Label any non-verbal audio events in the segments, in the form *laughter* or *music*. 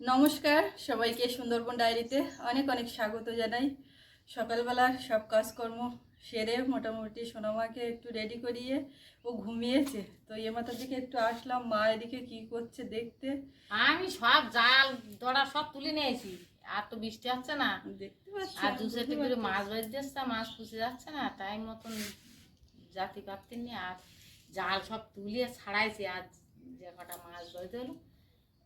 নমস্কার সবাইকে সুন্দরবন ডায়েরিতে অনেক অনেক স্বাগত জানাই। সকালবেলার সব কাজকর্ম সেরে মোটামুটি সোনামাকে একটু রেডি করিয়ে ও ঘুমিয়েছে। তো এ মাথার দিকে একটু আসলাম মা এদিকে কি করছে দেখতে। আমি সব জাল দড়া সব তুলে নিয়েছি। আর তো বৃষ্টি হচ্ছে না। দেখতে পাচ্ছি আর দু সেটে করে মাছ বাজ দিচ্ছে মাছ পুষে যাচ্ছে না। তাই মতন জাতি পারতে নি আর জাল সব তুলে ছাড়াইছি। আর যে কটা মাছ বাজতে হলো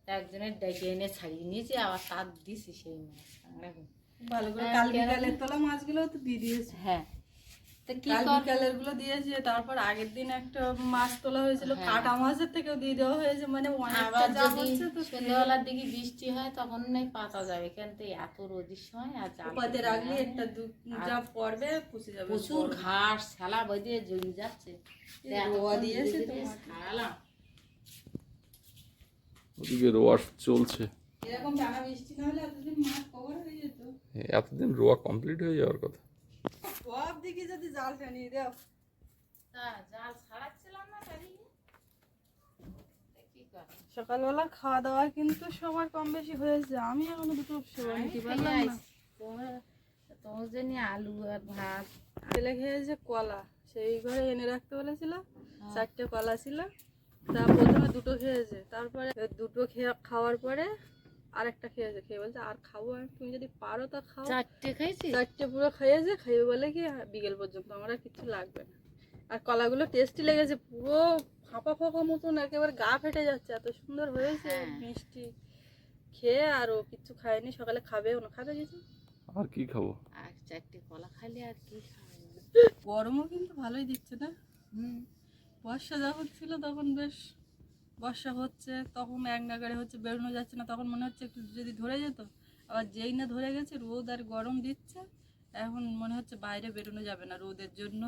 তা একজনের ডেকে এনে ছাড়িয়ে নিয়েছি আবার তার দিছি সেই মাছ। ভালো করে হ্যাঁ, কাল বিকালের তোলা মাছগুলো তো দিয়ে দিয়েছে। হ্যাঁ। তা কি কালগুলো দিয়েছে তারপর আগের দিন একটা মাছ তোলা হয়েছিল হ্যাঁ। কাটা মাছের থেকেও দিয়ে দেওয়া হয়েছে মানে আবার যদি সন্ধ্যাবেলার দিকে বৃষ্টি হয় তখন নেই পাতা যাবে। কিন্তু এত রোদের সময় আর করতে রাখলে একটা দু- যা পড়বে পুষে যাবে প্রচুর ঘাস খেলা বেঁধে জড়িয়ে যাচ্ছে। দিয়েছে তো ওদিকে রোয়া চলছে। এরকম টানা বৃষ্টি না হলে এতদিন হয়ে যেত। এতদিন রোয়া কমপ্লিট হয়ে যাওয়ার কথা। সব দিকে যদি জাল টানিয়ে দাও? সকালবেলা খাওয়া দাওয়া কিন্তু সবার কম বেশি হয়েছে। আমি এখনও দুটো সেবা আমি নিতে খেয়ে পারলাম না। আইছি। তোমার তোমার জন্য আলু আর ভাত। ছেলে খেয়েছে কলা সেই ঘরে এনে রাখতে বলেছিল। হ্যাঁ। চারটে কলা ছিল। তা প্রথমে দুটো খেয়েছে তারপরে দুটো খেয়ে খাওয়ার পরে আরেকটা খেয়েছে খেয়ে বলছে আর খাব আমি তুমি যদি পারো তা খাও। চারটে খাইছি চারটে পুরো খেয়েছে খেয়ে বলে কি "হ্যাঁ, বিকেল পর্যন্ত আমার আর কিছু লাগবে না। আর কলাগুলো টেস্টি লেগেছে পুরো ফাঁপা ফাঁপা মতন একেবারে গা ফেটে যাচ্ছে এত সুন্দর হয়েছে হ্যাঁ। মিষ্টি খেয়ে আর ও কিচ্ছু খায়নি সকালে খাবে ওনা খাবে কিছু? আর কি খাব? আর চারটে কলা খাইলে আর কি খাওয়া গরমও কিন্তু ভালোই দিচ্ছে না? হুম। বর্ষা যখন ছিল তখন বেশ বর্ষা হচ্ছে তখন এক নাগারে হচ্ছে বেরোনো যাচ্ছে না তখন মনে হচ্ছে একটু যদি ধরে যেত আবার যেই না ধরে গেছে রোদ আর গরম দিচ্ছে এখন মনে হচ্ছে বাইরে বেরোনো যাবে না রোদের জন্য।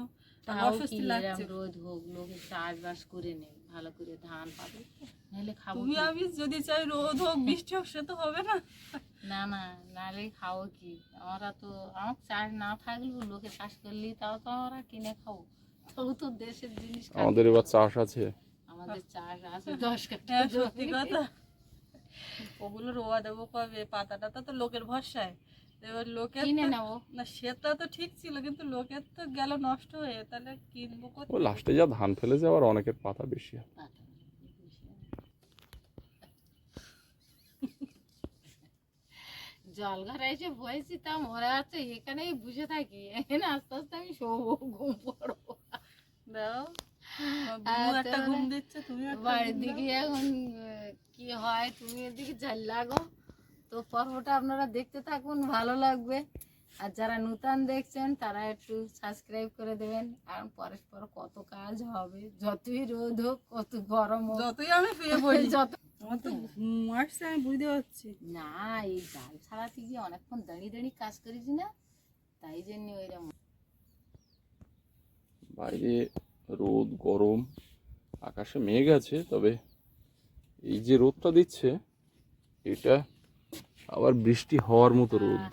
অস্বস্তি লাগছে। রোদ হোক লোকে চাষবাস করে নে ভালো করে ধান পাবে নাহলে খাব তুমি? আমি যদি চাই রোদ হোক বৃষ্টি হোক সে তো হবে না। না না নাহলে খাব কি? আমরা তো আমার চাষ না থাকলেও লোকে চাষ করলেই তাও তো আমরা কিনে খাব। তো দেশের জিনিস আমাদের এবার চাষ আছে। আমাদের চাষ আছে দশ কাঠা হ্যাঁ সত্যি কথা। ওগুলো রোয়া দেবো কবে? পাতা টাতা তো লোকের ভরসায়। এবার লোকের কিনে নেব। না সেটা তো ঠিক ছিল কিন্তু লোকের তো গেল নষ্ট হয়ে। তাহলে কিনবো ও লাস্টে যা ধান ফেলে যাওয়ার অনেকের পাতা বেশি হয়। জল ঘরে এসে বয়েছি তা মনে হচ্ছে এখানেই বুঝে থাকি। এখানে আস্তে আস্তে আমি শোবো ঘুম পড়ব দাও। বাড়ির দিকে এখন কি হয় তুমি এদিকে লাগো তো পর্বটা আপনারা দেখতে থাকুন ভালো লাগবে। আর যারা নূতন দেখছেন তারা একটু সাবস্ক্রাইব করে দেবেন। কারণ পরস্পর কত কাজ হবে যতই রোদ হোক কত গরম হোক। যতই আমি শুয়ে পড়ি *laughs* যত আমার তো ঘুম আসছে আমি বুঝতে পারছি। না এই জাল ছাড়াতে গিয়ে অনেকক্ষণ দাঁড়িয়ে দাঁড়িয়ে কাজ করেছি না তাই জন্য ওইরকম। বাইরে রোদ গরম আকাশে মেঘ আছে তবে এই যে রোদটা দিচ্ছে এটা আবার বৃষ্টি হওয়ার মতো রোদ।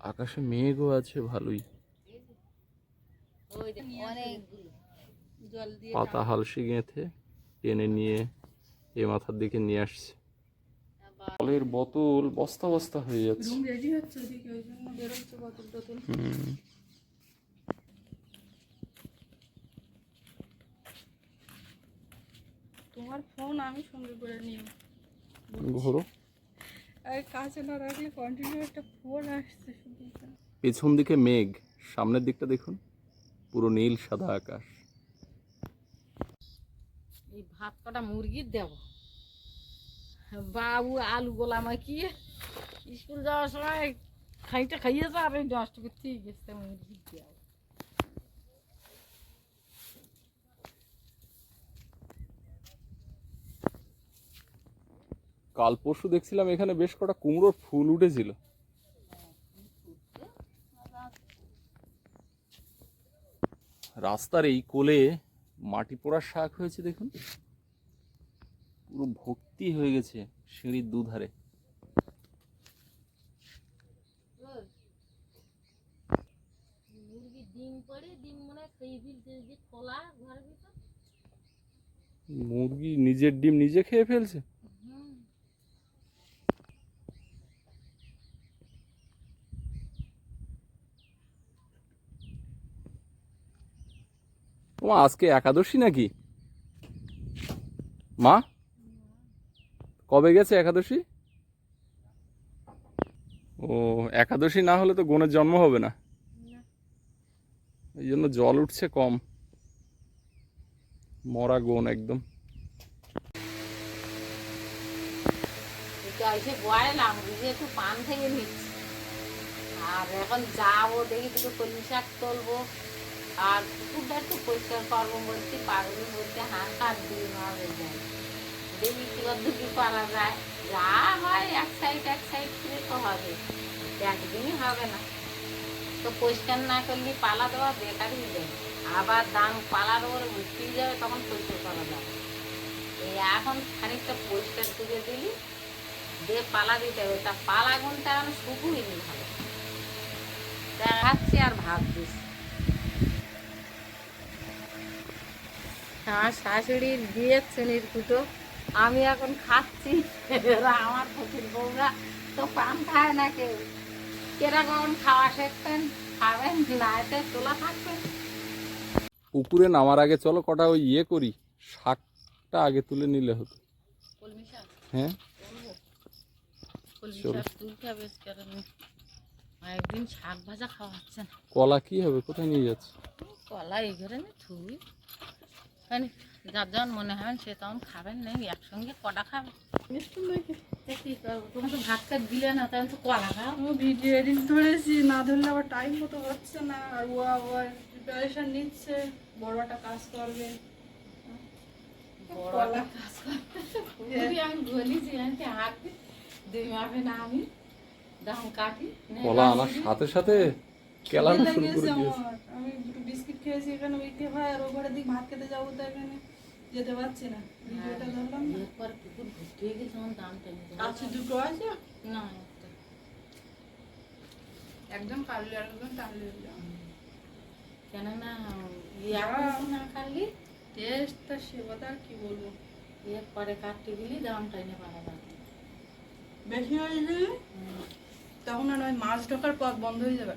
আকাশে মেঘও আছে ভালোই। ওই দেখ, অনেকগুলো জল দিয়ে পাতা হালসে গেঁথে টেনে নিয়ে এ মাথার দিকে নিয়ে আসছে। জলের বোতল বস্তা বস্তা হয়ে যাচ্ছে রুম রেডি হচ্ছে ওদিকে ওই জন্য বেরোচ্ছে বোতল টোতল হুম। তোমার ফোন আমি সঙ্গে করে নিও ঘোরো কাছে না রাখলে কন্টিনিউ একটা ফোন আসছে শুধু পেছন দিকে মেঘ সামনের দিকটা দেখুন পুরো নীল সাদা আকাশ। এই ভাত কটা মুরগির দেব। বাবু আলু গোলা মাখিয়ে স্কুল যাওয়ার সময় খাইটা খাইয়েছে আর এই নষ্ট করতে গেছে মুরগির দেব। কাল পরশু দেখছিলাম এখানে বেশ কটা কুমড়োর ফুল উঠেছিল। রাস্তার এই কোলে মাটি পোড়ার শাক হয়েছে দেখুন। পুরো ভর্তি হয়ে গেছে সিঁড়ির দুধারে। মুরগি নিজের ডিম নিজে খেয়ে ফেলছে? মা আজকে একাদশী নাকি? মা? কবে গেছে একাদশী? ও, একাদশী না হলে তো গনের জন্ম হবে না। এই জন্য জল উঠছে কম। মরা গন একদম। পান থেকে আর এখন যাব, দেখি দুটো কলমি শাক তুলবো। আর পুকুরটা একটু পরিষ্কার করব বলছি পাগলি বলতে হাত কাট দিয়ে হয়ে যায়। দেখি কি অদ্ভুত কি করা যায়। যা হয় এক সাইড এক সাইড করে তো হবে। একদিনই হবে না। তো পরিষ্কার না করলে পালা দেওয়া বেকারই যায় আবার দাম পালার ওপরে উঠতেই যাবে, তখন পরিষ্কার করা যাবে। এই এখন খানিকটা পরিষ্কার করে দিলি দিয়ে পালা দিতে হবে, তা পালা গুনটা এখন শুকুই নি ভালো দেখাচ্ছি আর ভাবছিস। আমার শাশুড়ির বিয়ের শ্রেণির কুটো আমি এখন খাচ্ছি। আমার পুকুর বউরা তো পান খায় না কেউ। কীরকম খাওয়া শেখবেন খাবেন? না এতে তোলা থাকবেন পুকুরে নামার আগে চলো কটা ওই ইয়ে করি। শাকটা আগে তুলে নিলে হতো। হ্যাঁ? একদিন শাক ভাজা খাওয়া হচ্ছে না। কলা কি হবে? কোথায় নিয়ে যাচ্ছে? কলা এই ঘরে না থুই। মানে যার যখন মনে হয় সে তখন খাবেন না একসঙ্গে কটা খাবে? তা করব? তুমি তো ভাত খাট দিলে না তখন তো কলা খাও। ভিডিও এডিট ধরেছি না ধরলে আবার টাইম মতো হচ্ছে না। আর ও আবার প্রিপারেশন নিচ্ছে বড় একটা কাজ করবে। বড় একটা কাজ করতে আমি বলেছি আমি কি হাত দুই মাপে না আমি দাম কাটি কলা আনার সাথে সাথে কেলানো শুরু করে দিয়েছে আমার। আমি দুটো বিস্কিট খেয়েছি এখানে উইতে হয় আর ওখানে দিক ভাত খেতে যাব তো এখানে। যেতে পারছি না। ভিডিওটা ধরলাম হয়ে গেছে আমার আছে দুটো আছে? না একদম কাটলে আর একদম টানলে কেননা ইয়ে না কাটলি টেস্টটা সে কথা আর কি বলব। এর পরে কাটতে গেলি দাম টেনে পারা যাবে বেশি হয়ে গেলে তখন আর ওই মাছ ঢোকার পথ বন্ধ হয়ে যাবে।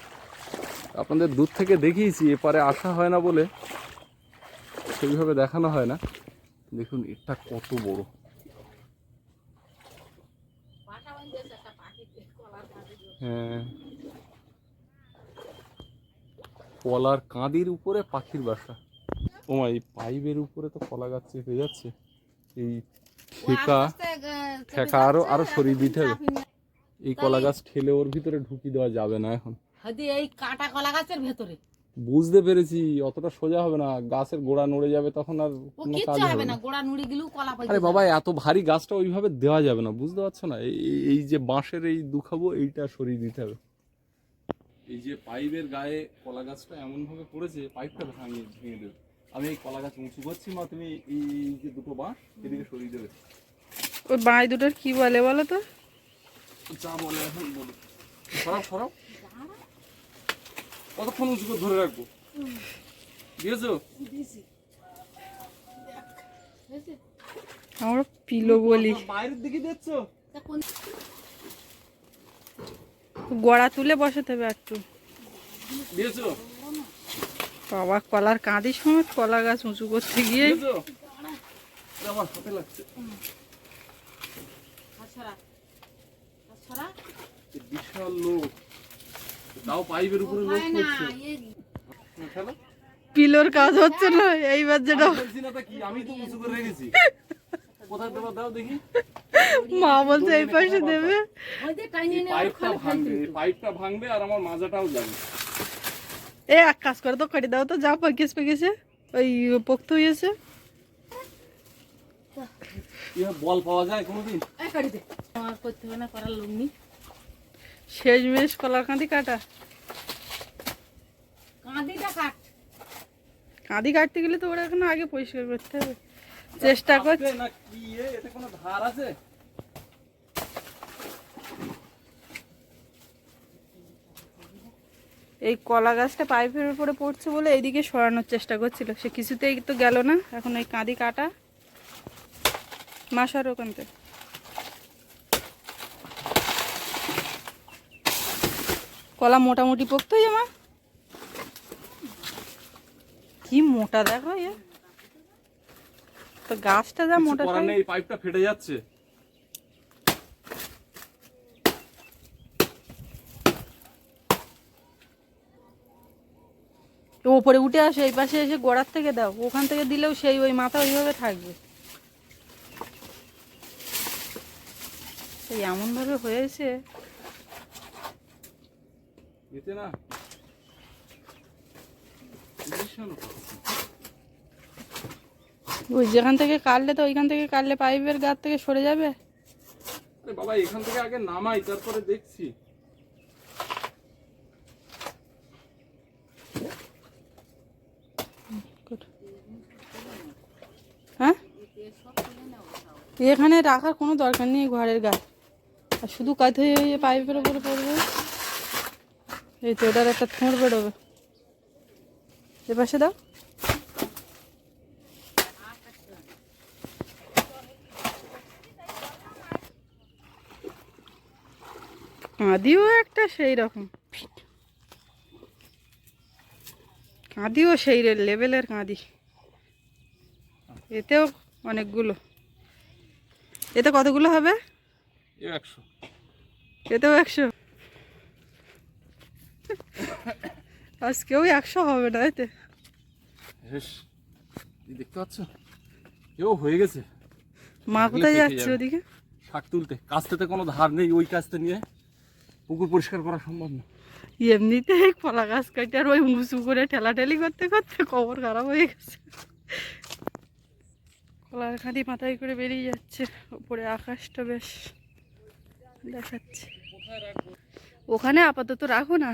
আপনাদের দূর থেকে দেখিয়েছি এপারে আসা হয় না বলে সেইভাবে দেখানো হয় না। দেখুন এটা কত বড়। হ্যাঁ। কলার কাঁদির উপরে পাখির বাসা। ও মা, এই পাইপের উপরে তো কলা গাছ চেপে যাচ্ছে। এই ঠেকা ঠেকা আরও আরও সরিয়ে দিতে হবে। এই কলা গাছ ঠেলে ওর ভিতরে ঢুকিয়ে দেওয়া যাবে না এখন। হয়তো এই কাটা কলা গাছের ভেতরে। বুঝতে পেরেছি অতটা সোজা হবে না গাছের গোড়া নড়ে যাবে তখন আর কোনো কাজ হবে না গোড়া নুড়ি গেলেও কলা পাইতে আরে বাবা এত ভারী গাছটা ওইভাবে দেওয়া যাবে না বুঝতে পারছ না? এই- যে বাঁশের এই দুখাবো এইটা সরিয়ে দিতে হবে। এই যে পাইপের গায়ে কলা গাছটা এমন ভাবে পড়েছে পাইপটা ভাঙিয়ে ভেঙে দেবে। আমি এই কলা গাছ উঁচু করছি মা তুমি এই যে দুটো বাঁশ এদিকে সরিয়ে দেবে। ওই বাঁই দুটোর কি বলে বলো তো? যা বলে এখন বলো। সরাও সরাও। কতক্ষণ উঁচু করে ধরে রাখব? দিয়েছ? আমরা পিলো বলি। বাইরের দিকে দেখছ? গড়া তুলে বসাতে হবে একটু। দিয়েছ? বাবা কলার কাঁদি সময় কলা গাছ উঁচু করতে গিয়ে। আমার হাতে লাগছে। বিশাল লোক। তাও পাইপের উপরে না, করছে। পিলোর কাজ হচ্ছে না এইবার যেটা আমি তা কি? আমি তো উঁচু করে রেখেছি। কোথায় দেবো দাও দেখি। মা বলছে এই পাশে দেবে। পাইপটা ভাঙবে পাইপটা ভাঙবে আর আমার মাজাটাও যাবে। এ এক কাজ করে তো কেটে দাও তো যা পেকেছে পেকেছে ওই পোক্ত হয়েছে বল পাওয়া যায় কোনোদিন? করতে হবে না করার লোক নেই। শেষ মেশ কলার কাঁদি কাটা। কাঁদিটা কাট। কাঁদি কাটতে গেলে তো ওরা এখন আগে পরিষ্কার করতে হবে। চেষ্টা করছি। না কি এতে কোনো ধার আছে? এই কলা গাছটা পাইপের উপরে পড়ছে বলে এইদিকে সরানোর চেষ্টা করছিল। সে কিছুতেই তো গেল না। এখন ওই কাঁদি কাটা। মাসার ওখান থেকে কলা মোটামুটি পকতোই আমার। কি মোটা দেখো এ। তো গাছটা যা মোটা পাইপটা ফেটে যাচ্ছে। ওপরে উঠে আসে এই পাশে এসে গোড়ার থেকে দাও। ওখান থেকে দিলেও সেই ওই মাথা ওইভাবে থাকবে। এই এমনভাবে হয়েছে। এতে না? ওই যেখান থেকে কাটলে তো ওইখান থেকে কাটলে পাইপের গাছ থেকে সরে যাবে। আরে বাবা এখান থেকে আগে নামাই তারপরে দেখছি। হ্যাঁ? এখানে রাখার কোনো দরকার নেই ঘরের গাছ। আর শুধু কাজ হয়ে হয়ে পাইপের উপরে পড়বে। এই তো এটার একটা থোঁড় বেরোবে। এ পাশে দাও। কাঁদিও একটা সেই রকম। কাঁদিও সেই লেভেলের কাঁদি। এতেও অনেকগুলো। এতে কতগুলো হবে? একশো। এতেও একশো? আজকেও একশো হবে না এতে দেখতে পাচ্ছ? এও হয়ে গেছে। মা কোথায় যাচ্ছে ওদিকে? শাক তুলতে। কাস্তেতে কোনো ধার নেই ওই কাস্তে নিয়ে। পুকুর পরিষ্কার করা সম্ভব না। এমনিতে কলা গাছ কাটে আর ওই উঁচু করে ঠেলাঠেলি করতে করতে কবর খারাপ হয়ে গেছে। কলার খাঁদি মাথায় করে বেরিয়ে যাচ্ছে। উপরে আকাশটা বেশ দেখাচ্ছে। ওখানে আপাতত রাখো না।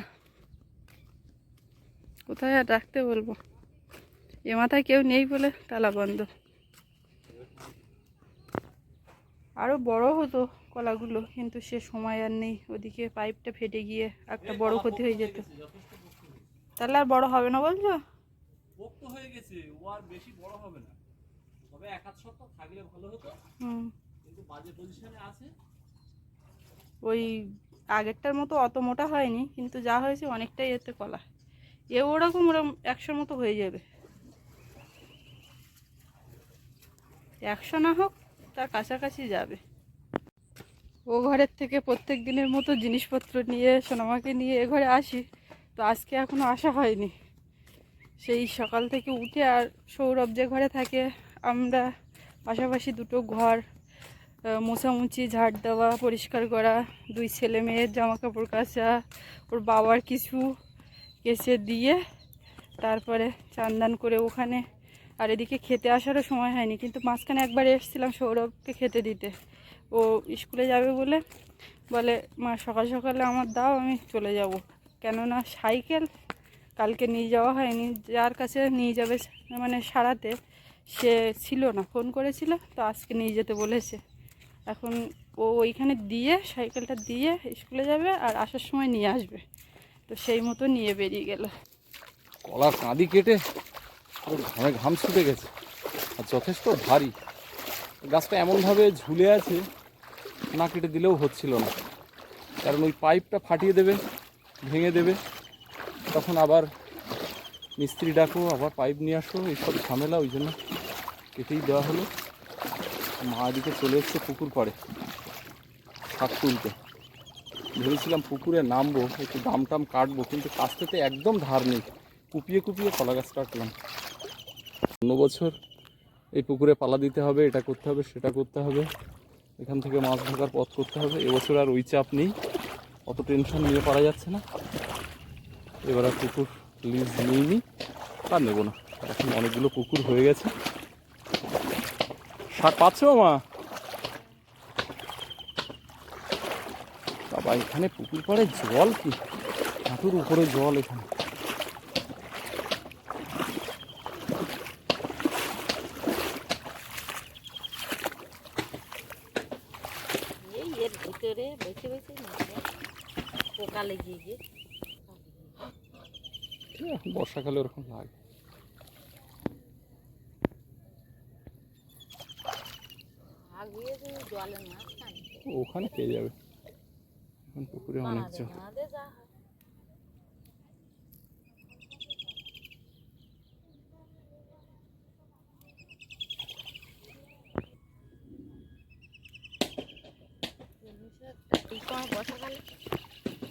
কোথায় আর রাখতে বলব? এ মাথায় কেউ নেই বলে তালা বন্ধ। আরও বড় হতো কলাগুলো কিন্তু সে সময় আর নেই। ওদিকে পাইপটা ফেটে গিয়ে একটা বড় ক্ষতি হয়ে যেত। তাহলে আর বড় হবে না বলছো? পোক্ত হয়ে গেছে। ও আর বেশি বড় হবে না। তবে এক হাত সপ্তাহ থাকলে ভালো হতো। হুম। কিন্তু বাজে পজিশনে আছে। ওই আগেরটার মতো অত মোটা হয়নি কিন্তু যা হয়েছে অনেকটাই এতে কলা। এ ওরকম ওরকম একশোর মতো হয়ে যাবে। একশো না হোক তার কাছাকাছি যাবে। ও ঘরের থেকে প্রত্যেক দিনের মতো জিনিসপত্র নিয়ে সোনামাকে নিয়ে এ ঘরে আসি। তো আজকে এখনও আসা হয়নি। সেই সকাল থেকে উঠে আর সৌরভ যে ঘরে থাকে আমরা পাশাপাশি দুটো ঘর আহ, মোছামুছি ঝাড় দেওয়া পরিষ্কার করা দুই ছেলে মেয়ের জামা কাপড় কাচা ওর বাবার কিছু কেসে দিয়ে তারপরে চান্দান করে ওখানে, আর এদিকে খেতে আসারও সময় হয়নি, কিন্তু মাঝখানে একবার এসেছিলাম সৌরভকে খেতে দিতে। ও স্কুলে যাবে বলে বলে, মা, সকাল সকালে আমার দাও, আমি চলে যাব। কেননা সাইকেল কালকে নিয়ে যাওয়া হয়নি, যার কাছে নিয়ে যাবে মানে সারাতে সে ছিল না, ফোন করেছিল, তো আজকে নিয়ে যেতে বলেছে। এখন ও ওইখানে দিয়ে সাইকেলটা দিয়ে স্কুলে যাবে আর আসার সময় নিয়ে আসবে। তো সেই মতো নিয়ে বেরিয়ে গেল। কলার কাঁদি কেটে ওর ঘামে ঘাম ছুটে গেছে। আর যথেষ্ট ভারী। গাছটা এমনভাবে ঝুলে আছে, না কেটে দিলেও হচ্ছিল না। কারণ ওই পাইপটা ফাটিয়ে দেবে, ভেঙে দেবে। তখন আবার মিস্ত্রি ডাকো, আবার পাইপ নিয়ে আসো, এইসব ঝামেলা, ওই জন্য কেটেই দেওয়া হলো। মা দিকে চলে এসছে পুকুর পাড়ে, শাক তুলতে। ভেবেছিলাম পুকুরে নামবো, একটু দাম টাম কাটবো, কিন্তু কাছতে একদম ধার নেই। কুপিয়ে কুপিয়ে কলা গাছ কাটলাম। অন্য বছর এই পুকুরে পালা দিতে হবে, এটা করতে হবে, সেটা করতে হবে। এখান থেকে মাছ ঢোকার পথ করতে হবে। এবছর আর ওই চাপ নেই। অত টেনশন নিয়ে পারা যাচ্ছে না। এবার আর পুকুর লিজ নিইনি, আর নেব না। এখন অনেকগুলো পুকুর হয়ে গেছে। শাক পাচ্ছ মা? বা এখানে পুকুর পাড়ে জল কি? হাঁটুর উপরে জল এখানে। বেছে বেছে পোকা বর্ষাকালে ওরকম লাগে। ওখানে পেয়ে যাবে? এখন পুকুরে অনেক জল।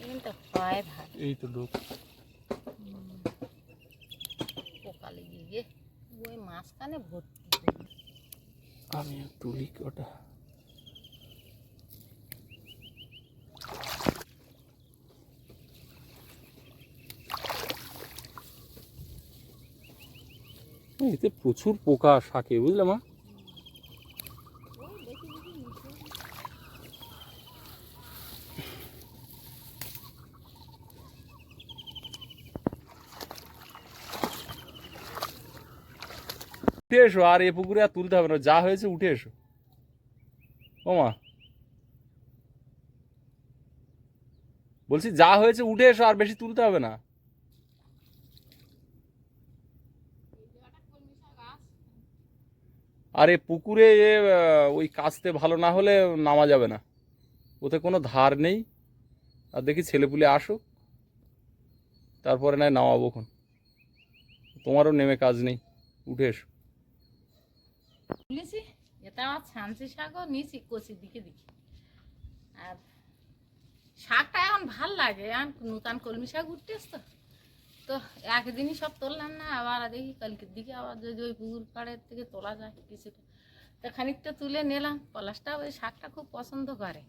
এই তো হয় ভাত এই তো ডুব পোকা লেগে গিয়ে ওই মাঝখানে ভর্তি আমি তুলি ওটা এতে প্রচুর পোকা, শাকে, বুঝলে মা? উঠে এসো, আর এ পুকুরে আর তুলতে হবে না, যা হয়েছে উঠে এসো। ও মা। বলছি, যা হয়েছে উঠে এসো, আর বেশি তুলতে হবে না। আর এ পুকুরে ওই কাচতে ভালো না হলে নামা যাবে না। ওতে কোনো ধার নেই। আর দেখি ছেলেপুলে আসুক। তারপরে নয় নামাবো খন তোমারও নেমে কাজ নেই। উঠে এসো। এটা আমার ছানসি শাকও নিয়েছি দিকে দিকে। আর শাকটা এখন ভালো লাগে। এখন নূতন কলমি শাক উঠতেস তো। তো একদিনই সব তুললাম না আবার দেখি কালকের দিকে আবার যদি ওই পুকুর পাড়ের থেকে তোলা যায় কিছুটা। তো খানিকটা তুলে নিলাম পলাশটা ওই শাকটা খুব পছন্দ করে।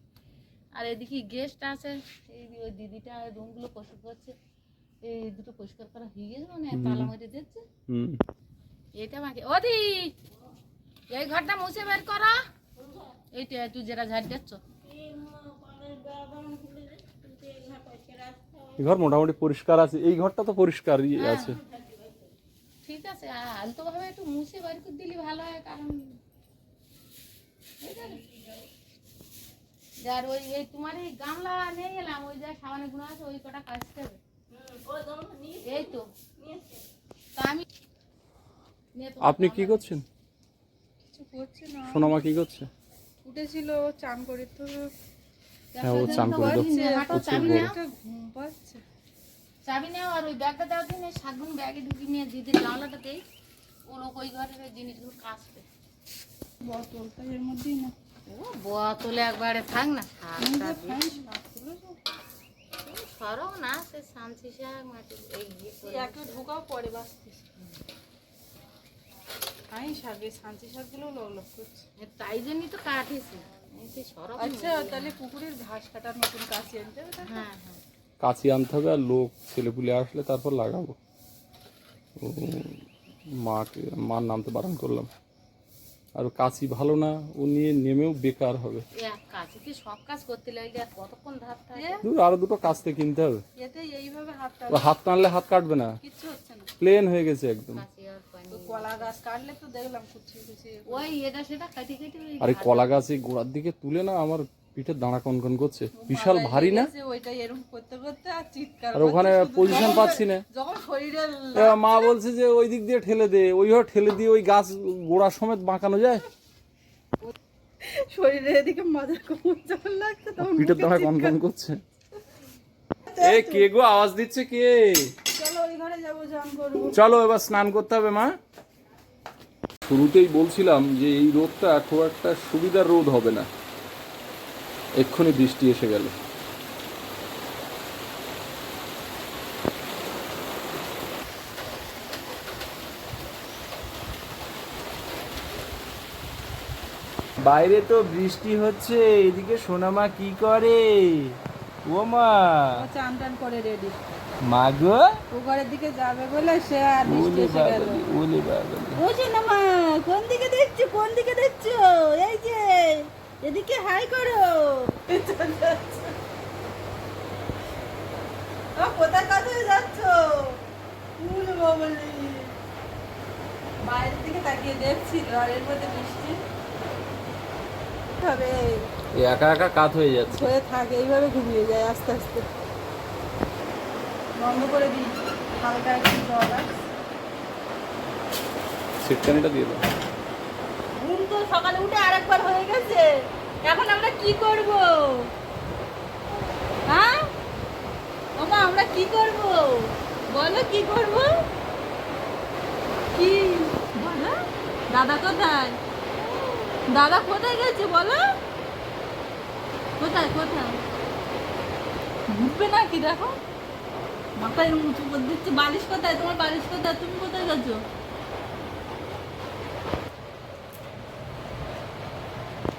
আর এদিকে গেস্ট আছে এই ওই দিদিটা ওই রুমগুলো পরিষ্কার করছে। এই দুটো পরিষ্কার করা হয়ে গেছে মানে। তালা মেরে দিচ্ছে। এটা এইটা বাকি ওদি এই ঘরটা মুছে বের করো। এইটা তুই যেটা ঝাড় দিচ্ছ। ঘর মোটামুটি পরিষ্কার আছে। এই ঘরটা তো পরিষ্কারই আছে। ঠিক আছে। আর একটু মুছে বের করে দিলে ভালো হয় কারণ যার ওই এই তোমার এই গামলা নিয়ে গেলাম ওই যা আছে ওই কটা কাচতে হবে। এই তো। আমি নিয়ে আপনি কি করছেন? কিছু করছে না। সোনামা কি করছে? উঠেছিল চান করে তো হ্যাঁ ও চান করে দাও। চাবি নাও। একটা ঘুম পাচ্ছে চাবি নাও আর ওই ব্যাগটা দাও দিন শাকগুন ব্যাগে ঢুকিয়ে নিয়ে দিদি গামলাটা দেই। ওই ঘরের জিনিসগুলো কাচবে। বোতলটা এর মধ্যেই না ও বোতলে একবারে থাক না সরও না সে শান্তি শাক মাটি এই ঢোকাও পরে বাঁচতেছে আমি শাকে শান্তি শাকগুলো লগ লগ করছি। তাই জন্যই তো কাটিছি। এই সে সরব আচ্ছা তাহলে পুকুরের ঘাস কাটার নতুন কাশি আনতে হবে হ্যাঁ হ্যাঁ। কাছি আনতে হবে আর লোক ছেলেপুলে আসলে তারপর লাগাবো। ও মাকে মার নামতে বারণ করলাম। আর কাছি ভালো না ও নিয়ে নেমেও বেকার হবে। এক কাছে কি সব কাজ করতে লাগলে আর কতক্ষণ ধাপ থাকে? দূর আরও দুটো কাচতে কিনতে হবে। এতে এইভাবে হাতটা হাত টানলে হাত কাটবে না। কিচ্ছু হচ্ছে না। প্লেন হয়ে গেছে একদম। আর কলা গাছ কাটলে তো দেখলাম কুচিয়ে কুচিয়ে ওই এটা সেটা কাটি কাটি ওই আর এই কলা গাছ এই গোড়ার দিকে তুলে না আমার পিঠের দাঁড়া কনকন করছে। বিশাল ভারী না? এসে ওইটা এরকম করতে করতে আর ওখানে পজিশন পাচ্ছি না। যখন শরীরে এবার মা বলছে যে ওই দিক দিয়ে ঠেলে দে ওইভাবে ঠেলে দিয়ে ওই গাছ গোড়া সমেত বাঁকানো যায়? শরীরে এদিকে মজা কমন যখন লাগছে তখন পিঠের দাঁড়া কনকন করছে। এ কে গো আওয়াজ দিচ্ছে কে? চলো ওই ঘরে যাব জান করব। চলো এবার স্নান করতে হবে মা। শুরুতেই বলছিলাম যে এই রোদটা খুব একটা সুবিধার রোদ হবে না। এক্ষুনি বৃষ্টি এসে গেল। বাইরে তো বৃষ্টি হচ্ছে এদিকে সোনামা কি করে? ও মা। চান টান করে রেডি। মা গো? ও ঘরের দিকে যাবে বলে সে আর বৃষ্টি এসে গেল। বাবালে বুঝি না মা কোন দিকে দেখছ কোন দিকে দেখছ? এই যে এদিকে হাই করো। কোথায় কোথায় যাচ্ছ? উলে বাবালে। বাইরের দিকে তাকিয়ে দেখছিল আর এর মধ্যে বৃষ্টি হবে। একা একা কাত হয়ে যাচ্ছে। হয়ে থাকে এইভাবে ঘুমিয়ে যায় আস্তে আস্তে। বন্ধ করে দিই। হালকা একটু জল সিটকানিটা দিয়ে দাও। ঘুম তো সকালে উঠে আরেকবার হয়ে গেছে। এখন আমরা কি করব? হ্যাঁ? ওমা আমরা কি করব? বলো কি করব? কি? বলো? দাদা কোথায়? দাদা কোথায় গেছে বলো? কোথায় কোথায়? ঘুরবে নাকি দেখো? মাথায় উঁচু করে দিচ্ছে বালিশ কোথায়? তোমার বালিশ কোথায়? তুমি কোথায় গেছো?